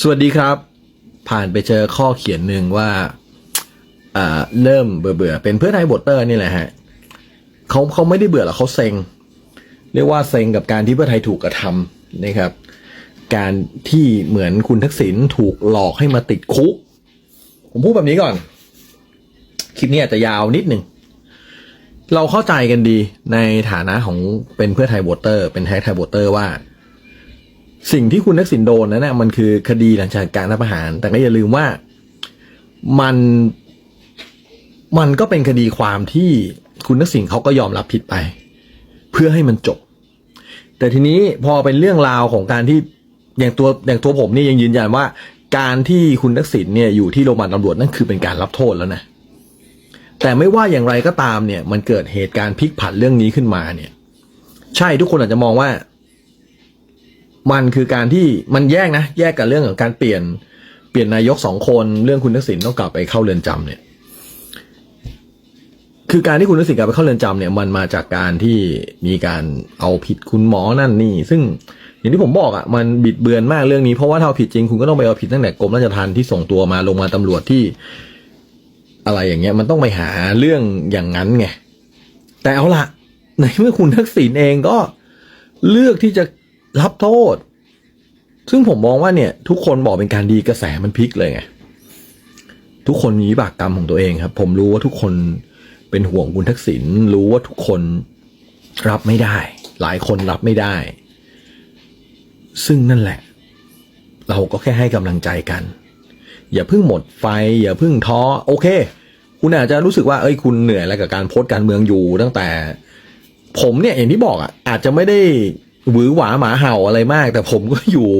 สวัสดีครับ ผ่านไปเจอข้อเขียนหนึ่งว่าเริ่มเบื่อเบื่อเป็นเพื่อไทยบทเตอร์นี่แหละฮะเขาเขาไม่ได้เบื่อหรอกเขาเซ็ง เรียกว่าเซ็งกับการที่เพื่อไทยถูกกระทำนะครับ การที่เหมือนคุณทักษิณถูกหลอกให้มาติดคุก ผมพูดแบบนี้ก่อน คลิปนี้อาจจะยาวนิดหนึ่งเราเข้าใจกันดีในฐานะของเป็นเพื่อไทยโหวตเตอร์ เป็นไทยไทยโหวตเตอร์ว่า สิ่งที่คุณทักษิณโดนนั้นนะมันคือคดีหลังจากการรัฐประหาร แต่ก็อย่าลืมว่ามันมันก็เป็นคดีความที่คุณทักษิณเขาก็ยอมรับผิดไป เพื่อให้มันจบ แต่ทีนี้พอเป็นเรื่องราวของการที่อย่างตัวอย่างตัวผมนี่ยังยืนยันว่า การที่คุณทักษิณเนี่ยอยู่ที่โรงพยาบาลตำรวจนั่นคือเป็นการรับโทษแล้วนะแต่ไม่ว่าอย่างไรก็ตามเนี่ย มันเกิดเหตุการณ์พลิกผันเรื่องนี้ขึ้นมาเนี่ย ใช่ทุกคนอาจจะมองว่า มันคือการที่มันแยกนะ แยกกับเรื่องของการเปลี่ยนเปลี่ยนนายกสองคนเรื่องคุณทักษิณต้องกลับไปเข้าเรือนจำเนี่ย คือการที่คุณทักษิณกลับไปเข้าเรือนจำเนี่ย มันมาจากการที่มีการเอาผิดคุณหมอนั่นนี่ ซึ่งอย่างที่ผมบอกอะ่ะมันบิดเบือนมากเรื่องนี้เพราะว่าถ้าเอาผิดจริงคุณก็ต้องไปเอาผิดตั้งแต่กรมราชทัณฑ์ที่ส่งตัวมาลงมาลตำรวจที่ อะไรอย่างเงี้ย มันต้องไปหาเรื่องอย่างนั้นไงแต่เอาละในเมื่อคุณทักษิณเองก็เลือกที่จะ รับโทษ ซึ่งผมมองว่าเนี่ย ทุกคนบอกเป็นการดีกระแสมันพลิกเลยไงทุกคนมีวิบากกรรมของตัวเองครับ ผมรู้ว่าทุกคนเป็นห่วงคุณทักษิณรู้ว่าทุกคนรับไม่ได้ หลายคนรับไม่ได้ ซึ่งนั่นแหละ เราก็แค่ให้กำลังใจกัน อย่าเพิ่งหมดไฟ อย่าเพิ่งท้อโอเค คุณอาจจะรู้สึกว่าเอ้ยคุณเหนื่อยแล้วกับการโพสต์การเมืองอยู่ตั้งแต่ ผมเนี่ยอย่างที่บอกอะอาจจะไม่ได้ หวือหวาหมาเห่าอะไรมาก แต่ผมก็อยู่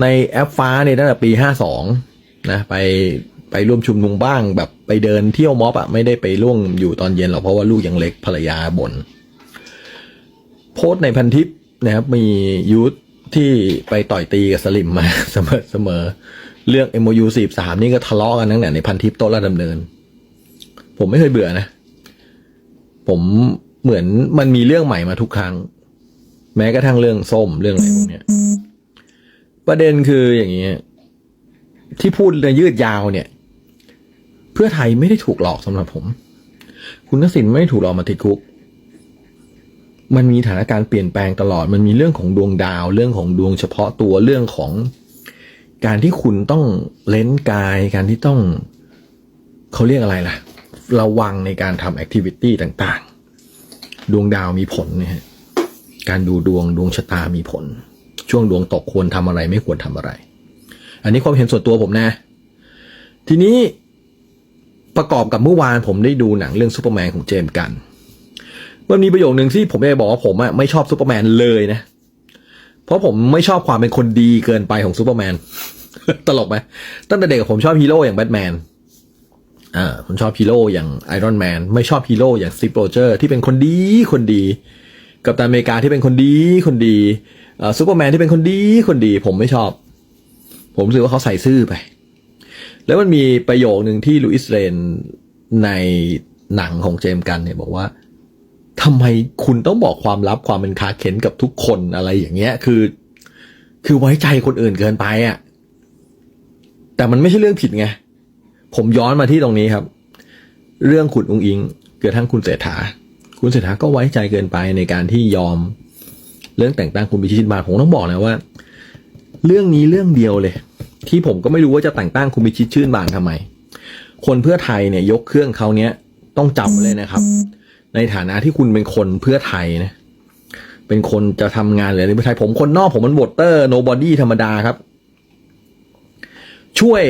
ในแอปฟ้าเนี่ยตั้งแต่ปีห้าสองนะไปไปร่วมชุมนุมบ้างแบบไปเดินเที่ยวม็อบอะไม่ได้ไปร่วงอยู่ตอนเย็นหรอกเพราะว่าลูกยังเล็กภรรยาบน่นโพสต์ในพันทิปนะครับมียูทที่ไปต่อยตีกับสลิมมาเสมอเสมอเรื่อง MOU 43 นี่ก็ทะเลาะกันตั้งแต่ในพันทิปโต๊ะระดำเนิน ผมไม่เคยเบื่อนะ ผมเหมือนมันมีเรื่องใหม่มาทุกครั้ง แม้กระทั่งเรื่องส้มเรื่องอะไรพวกเนี้ยประเด็นคืออย่างนี้ที่พูดในยืดยาวเนี่ย เพื่อไทยไม่ได้ถูกหลอกสำหรับผม คุณทักษิณไม่ได้ถูกหลอกมาติดคุก มันมีสถานการณ์เปลี่ยนแปลงตลอด มันมีเรื่องของดวงดาว เรื่องของดวงเฉพาะตัวเรื่องของการที่คุณต้องเล้นกาย การที่ต้องเขาเรียกอะไรล่ะ ระวังในการทำแอคทิวิตี้ต่าง ๆ ดวงดาวมีผลนะฮะ การดูดวงดวงชะตามีผล ช่วงดวงตกควรทำอะไรไม่ควรทำอะไร อันนี้ความเห็นส่วนตัวผมนะ ทีนี้ประกอบกับเมื่อวานผมได้ดูหนังเรื่องซูเปอร์แมนของเจมส์กัน มันมีประโยคหนึ่งที่ผมได้บอกว่าผมอะไม่ชอบซูเปอร์แมนเลยนะ เพราะผมไม่ชอบความเป็นคนดีเกินไปของซูเปอร์แมน ตลกไหมตั้งแต่เด็กผมชอบฮีโร่อย่างแบทแมน อ่าผมชอบฮีโร่อย่างไอรอนแมนไม่ชอบฮีโร่อย่างซิปโรเจอร์ที่เป็นคนดีคนดี กับตันอเมริกาที่เป็นคนดีคนดีซูเปอร์แมนที่เป็นคนดีคนดี ผมไม่ชอบ ผมรู้สึกว่าเขาใส่ซื่อไป แล้วมันมีประโยคหนึ่งที่ลุอิสเรนในหนังของเจมส์กันเนี่ยบอกว่าทำไมคุณต้องบอกความลับความเป็นคาเข็นกับทุกคนอะไรอย่างเงี้ย คือ คือไว้ใจคนอื่นเกินไปอะ่ะแต่มันไม่ใช่เรื่องผิดไง ผมย้อนมาที่ตรงนี้ครับ เรื่องขุดอุงอิง เกิดทั้งคุณเศรษฐา คุณเศรษฐาก็ไว้ใจเกินไปในการที่ยอมเรื่องแต่งตั้งคุณพิชิตมาผมต้องบอกนะว่า เรื่องนี้เรื่องเดียวเลย ที่ผมก็ไม่รู้ว่าจะแต่งตั้งคุณพิชิตชื่นบานทำไม คนเพื่อไทยเนี่ยยกเครื่องเขาเนี้ยต้องจำเลยนะครับ ในฐานะที่คุณเป็นคนเพื่อไทยนะเป็นคนจะทำงานเลยในเพื่อไทยผมคนนอกผมมันวอเตอร์โนบอดี้ธรรมดาครับ ช่วย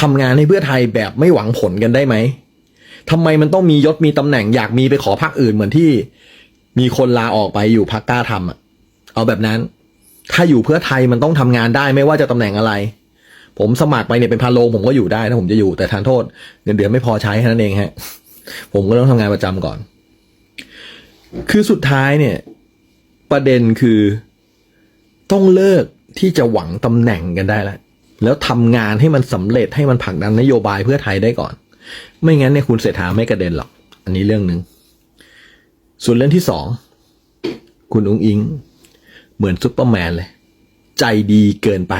ทำงานให้เพื่อไทยแบบไม่หวังผลกันได้ไหม ทำไมมันต้องมียศมีตำแหน่งอยากมีไปขอพรรคอื่นเหมือนที่ มีคนลาออกไปอยู่พักกล้าทำอะ เอาแบบนั้น ถ้าอยู่เพื่อไทยมันต้องทำงานได้ไม่ว่าจะตำแหน่งอะไร ผมสมัครไปเนี่ยเป็นพันโลงผมก็อยู่ได้ถ้าผมจะอยู่แต่ทานโทษเงินเดือนไม่พอใช้แค่นั้นเองฮะ ผมก็ต้องทำงานประจำก่อน คือสุดท้ายเนี่ย ประเด็นคือ ต้องเลิกที่จะหวังตำแหน่งกันได้แล้วแล้วทำงานให้มันสำเร็จให้มันผลักดันนโยบายเพื่อไทยได้ก่อน ไม่งั้นเนี่ยคุณเศรษฐาไม่กระเด็นหรอก อันนี้เรื่องหนึ่งส่วนเรื่องที่สองคุณอุ้งอิง เหมือนซุปเปอร์แมนเลย ใจดีเกินไป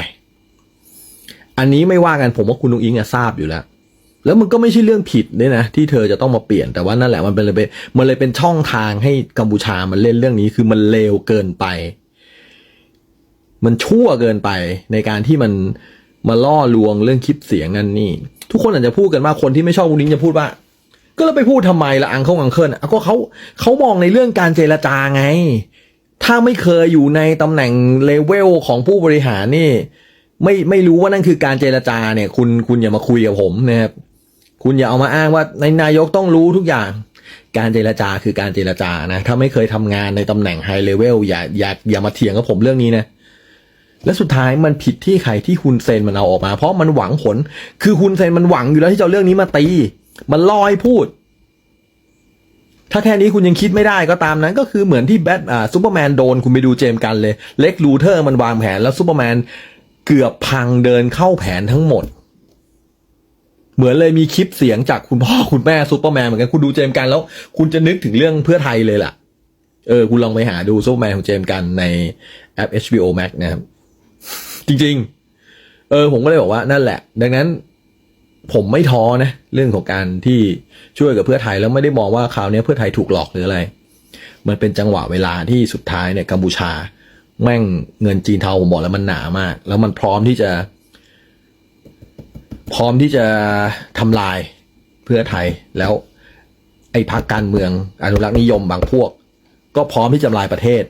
อันนี้ไม่ว่ากันผมว่าคุณลุงอิงอะทราบอยู่แล้ว แล้วมันก็ไม่ใช่เรื่องผิดด้วยนะ ที่เธอจะต้องมาเปลี่ยนแต่ว่านั่นแหละมันเป็นเลยเป็นมันเลยเป็นช่องทางให้กัมพูชามันเล่นเรื่องนี้คือมันเลวเกินไป มันชั่วเกินไปในการที่มันมาล่อลวงเรื่องคลิปเสียงนั่นนี่ ทุกคนอาจจะพูดกันว่าคนที่ไม่ชอบคุณนิ้งจะพูดว่า ก็แล้วไปพูดทำไมละอังเข้าอังเคิลอะก็เขาเขามองในเรื่องการเจรจาไง ถ้าไม่เคยอยู่ในตำแหน่งเลเวลของผู้บริหารนี่ ไม่ไม่รู้ว่านั่นคือการเจรจาเนี่ย คุณคุณอย่ามาคุยกับผมนะครับคุณอย่าเอามาอ้างว่าในนายกต้องรู้ทุกอย่าง การเจรจาคือการเจรจานะ ถ้าไม่เคยทำงานในตำแหน่งไฮเลเวลอย่าอย่าอย่ามาเถียงกับผมเรื่องนี้นะ และสุดท้ายมันผิดที่ใครที่คุณเซนมันเอาออกมา เพราะมันหวังผล คือคุณเซนมันหวังอยู่แล้วที่จะเอาเรื่องนี้มาตี มันลอยพูด ถ้าแค่นี้คุณยังคิดไม่ได้ก็ตามนั้น ก็คือเหมือนที่แบทอ่าซูเปอร์แมนโดนคุณไปดูเจมส์กันเลย เล็กลูเทอร์มันวางแผนแล้วซูเปอร์แมนเกือบพังเดินเข้าแผนทั้งหมด เหมือนเลยมีคลิปเสียงจากคุณพ่อคุณแม่ซูเปอร์แมนเหมือนกันคุณดูเจมส์กันแล้ว คุณจะนึกถึงเรื่องเพื่อไทยเลยล่ะ เออ คุณลองไปหาดูซูเปอร์แมนของเจมส์กันในแอป HBO Max นะครับ จริง ๆ เออ ผมก็เลยบอกว่านั่นแหละ ดังนั้น ผมไม่ท้อนะเรื่องของการที่ช่วยกับเพื่อไทยแล้วไม่ได้มองว่าคราวนี้เพื่อไทยถูกหลอกหรืออะไร มันเป็นจังหวะเวลาที่สุดท้ายเนี่ยกัมพูชา แม่งเงินจีนเทาผมบอกแล้วมันหนามาก แล้วมันพร้อมที่จะ พร้อมที่จะทำลายเพื่อไทยแล้วไอ้พรรคการเมืองอนุรักษ์นิยมบางพวก ก็พร้อมที่จะทำลายประเทศ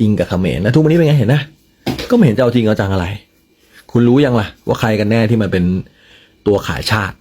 อิงกับเขมรนะทุกวันนี้เป็นไงเห็นนะ ก็ไม่เห็นจะเอาจริงเอาจังอะไร คุณรู้ยังล่ะ ว่าใครกันแน่ที่มันเป็นตัวขายชาติ